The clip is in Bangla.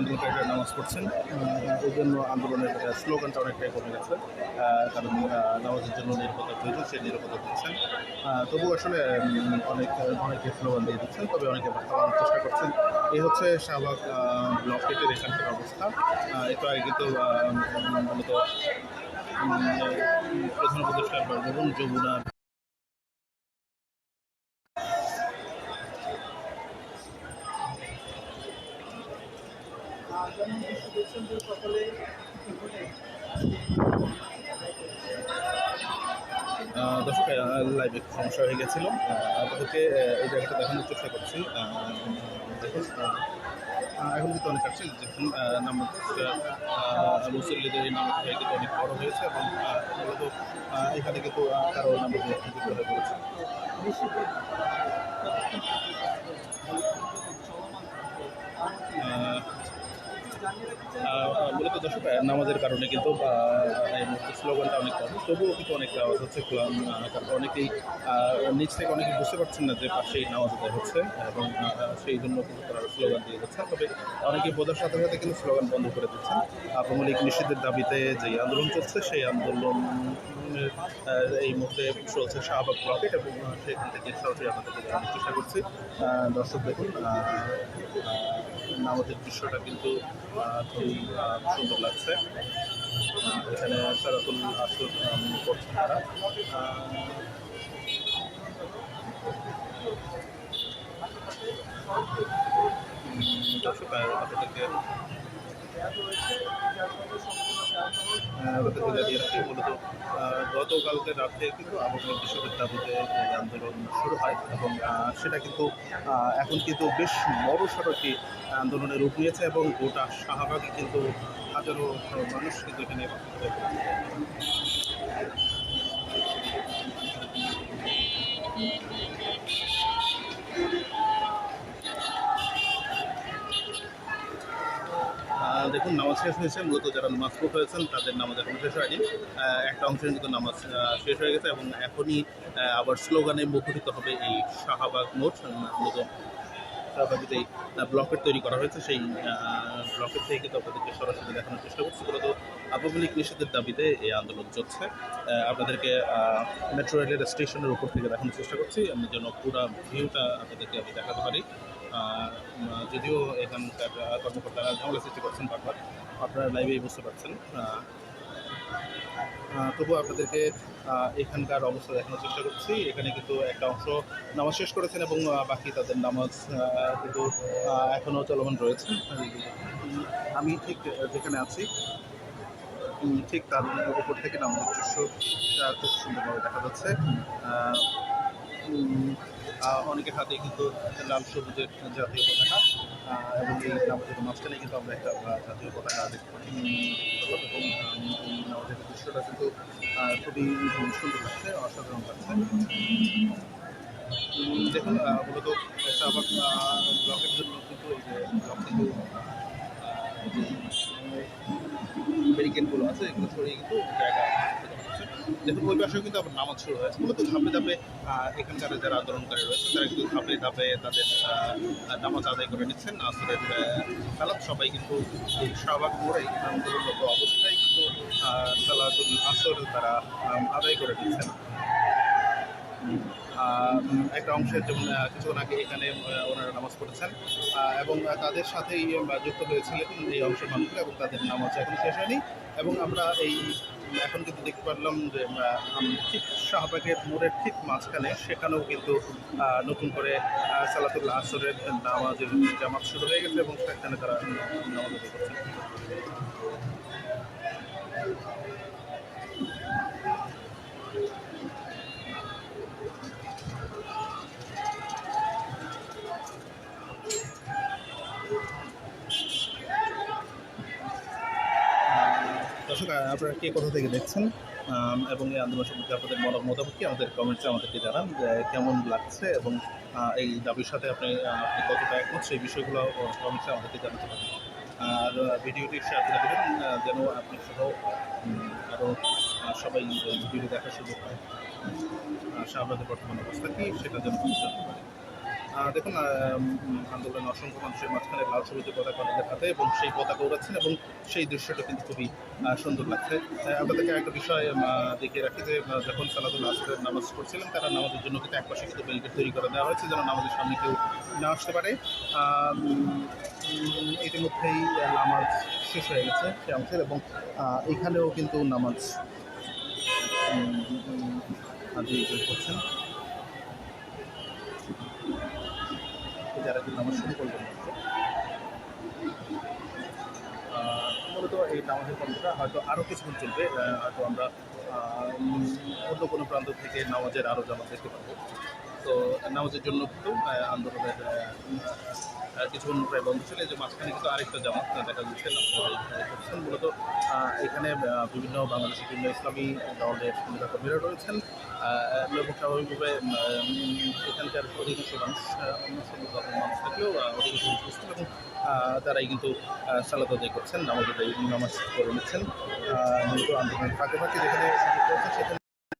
আন্দোলনকারীরা নামাজ পড়ছেন। এই জন্য আন্দোলনের স্লোগানটা অনেকটাই কমে গেছে। কারণ নামাজের জন্য নিরাপত্তা প্রয়োজন সেই নিরাপত্তা দিচ্ছেন। তবু আসলে অনেক অনেকে স্লোগান দিয়ে দিচ্ছেন তবে অনেকে দেওয়ার চেষ্টা করছেন। এই হচ্ছে শাহবাগ আহ, ব্লক গেটের এখানকার অবস্থা। একটু আগে উম, মূলত প্রধান উপদেষ্টা এবং যমুনা দর্শক লাইভ একটু সমস্যা হয়ে গেছিল। আপনাদেরকে এই জায়গাটা দেখানোর চেষ্টা করছি। দেখুন এখন কিন্তু অনেক আসছে। দেখুন নামাজটা মুসল্লিদের এই হয়ে কিন্তু অনেক বড় হয়েছে এবং মূলত এখানে কিন্তু কারও নামাজ হয়ে আহ, মূলত দর্শক নামাজের কারণে কিন্তু স্লোগানটা অনেক কম। তবুও কিন্তু অনেক আওয়াজ হচ্ছে অনেকেই নিচ থেকে অনেকে বুঝতে পারছেন না যে পাশেই নামাজ আদায় হচ্ছে, এবং সেই জন্য কিন্তু তারা স্লোগান দিয়ে যাচ্ছে তবে অনেকে বোঝার সাথে সাথে কিন্তু স্লোগান বন্ধ করে দিচ্ছেন। আওয়ামী লীগ নিষিদ্ধের দাবিতে যে আন্দোলন চলছে, সেই আন্দোলন এই মুহূর্তে চলছে শাহবাগ ব্লকেট এবং সেখান থেকে সরাসরি আপনাদেরকে দেখানোর চেষ্টা করছি। দর্শক দেখুন নামাজের দৃশ্যটা কিন্তু খুবই সুন্দর লাগছে। এখানে সারাতুল আসর করছে তারা। দর্শক আপনাদেরকে মূলত গতকালকে রাতে কিন্তু আবহাওয়া কৃষকের দাবিতে আন্দোলন শুরু হয় এবং সেটা কিন্তু এখন কিন্তু বেশ বড় সড়কটি আন্দোলনের রূপ নিয়েছে এবং গোটা শাহবাগে কিন্তু হাজারো মানুষ কিন্তু এখানে শেষ হয়েছে। মূলত যারা নামাজ পড়তে হয়েছেন, তাদের নামাজ এখন শেষ হয়নি। একটা অংশের কিন্তু নামাজ শেষ হয়ে গেছে এবং এখনই আবার স্লোগানে মুখরিত হবে এই শাহবাগ মোড়। মূলত শাহবাগিতে এই ব্লকেট তৈরি করা হয়েছে, সেই ব্লকেট থেকে কিন্তু আপনাদেরকে সরাসরি দেখানোর চেষ্টা করছি। মূলত আওয়ামী লীগ নিষেধের দাবিতে এই আন্দোলন চলছে। আপনাদেরকে মেট্রো রেলের স্টেশনের উপর থেকে দেখানোর চেষ্টা করছি। আমি যেন পুরো ভিউটা আপনাদেরকে আমি দেখাতে পারি। যদিও এখানকার কর্মকর্তারা ঝামেলা সৃষ্টি করছেন বারবার। আপনারা লাইভেই বুঝতে পারছেন। তবুও আপনাদেরকে এখানকার অবস্থা দেখানোর চেষ্টা করছি। এখানে কিন্তু একটা অংশ নামাজ শেষ করেছেন এবং বাকি তাদের নামাজ কিন্তু এখনও চলমান রয়েছে। আমি ঠিক যেখানে আছি ঠিক তার উপর থেকে নামাজ দৃশ্য খুব সুন্দরভাবে দেখা যাচ্ছে। অনেকের হাতে কিন্তু লাল সবুজের জাতীয় পতাকা এবং এই নামাজের মাঝখানে কিন্তু আমরা একটা জাতীয় পতাকা দেখতে পাচ্ছি এবং দৃশ্যটা কিন্তু খুবই সুন্দর লাগছে অসাধারণ লাগছে দেখুন মূলত আহ, ব্লকের জন্য কিন্তু এই যে ব্লক কিন্তু ব্যারিকেডগুলো আছে এগুলো সরিয়ে কিন্তু জায়গা। দেখুন ওই পাশেও কিন্তু আবার নামাজ শুরু হয়েছে মূলত ধাপে ধাপে এখানকার যারা আন্দোলনকারী রয়েছে তারা কিন্তু ধাপে ধাপে তাদের নামাজ আদায় করে নিচ্ছেন। আসরের সালাদ সবাই কিন্তু এই শাহবাগ মোড়ে আন্দোলনরত অবস্থায় কিন্তু আহ, সালাতুল আসর তারা আদায় করে নিচ্ছেন। একটা অংশের যেমন কিছুক্ষণ আগে এখানে ওনারা নামাজ পড়েছেন এবং তাদের সাথেই যুক্ত হয়েছিলেন এই অংশের মানুষরা এবং তাদের নামাজ এখন শেষ হয়নি। এবং আমরা এই এখন কিন্তু দেখতে পারলাম যে ঠিক শাহবাগের মোড়ের ঠিক মাঝখানে সেখানেও কিন্তু নতুন করে সালাতুল্লাহ আসরের নামাজের জামাত শুরু হয়ে গেছে এবং সেখানে তারা নামাজ আদায় আপনারা কে কোথা থেকে দেখছেন? এবং এই আন্দোলন সম্পর্কে আপনাদের মত- মতামত কি? আমাদের কমেন্টসে আমাদেরকে জানান কেমন লাগছে এবং এই দাবির সাথে আপনি আপনি কতটা একমত? সেই বিষয়গুলো কমেন্টসে আমাদেরকে জানাতে পারেন। আর ভিডিওটি শেয়ার করে দেবেন যেন আপনি সহ আরও সবাই ভিডিও দেখার সুযোগ পায়। শাহবাগের বর্তমান অবস্থা কি? সেটা যেন জানতে পারে আহ, দেখুন আন্দোলনে অসংখ্য মানুষের মাঝখানে লাল সবুজের পতাকা অনেকের হাতে এবং সেই পতাকা উড়াচ্ছেন এবং সেই দৃশ্যটা কিন্তু খুবই সুন্দর লাগছে। আপনাদেরকে একটা বিষয় দেখিয়ে রাখি যে যখন সালাদুল আসরের নামাজ পড়ছিলেন তারা নামাজের জন্য কিন্তু একপাশে কিন্তু বেলগেট তৈরি করে দেওয়া হয়েছে যেন নামাজের সামনে কেউ না আসতে পারে। ইতিমধ্যেই নামাজ শেষ হয়ে গেছে সে অংশের এবং এখানেও কিন্তু নামাজ উম, করছেন। কিন্তু আমরা শুরু আহ, মূলত এই নামাজের কর্মটা হয়তো আরও কিছুক্ষণ চলবে হয়তো আমরা অন্য কোনো প্রান্ত থেকে নামাজের আরও জামাত দেখতে পাবো। তো নামাজের জন্য কিন্তু আন্দোলনের কিছুক্ষণ প্রায় বন্ধ ছিল। যে মাঝখানে কিন্তু আরেকটা জামাত দেখা যাচ্ছে মূলত এখানে বিভিন্ন বাংলাদেশের বিভিন্ন ইসলামী দলের নেতাকর্মীরা রয়েছেন। এবং স্বাভাবিকভাবে এখানকার অধিকাংশ মানুষ অন্য মানুষ থাকলেও অধিকাংশ মুসলিম এবং তারাই কিন্তু সালাত আদায় করছেন, নামাজ নামাজ করে নিচ্ছেন। মূলত আন্দোলনের ফাঁকে ফাঁকে যেখানে সেখানে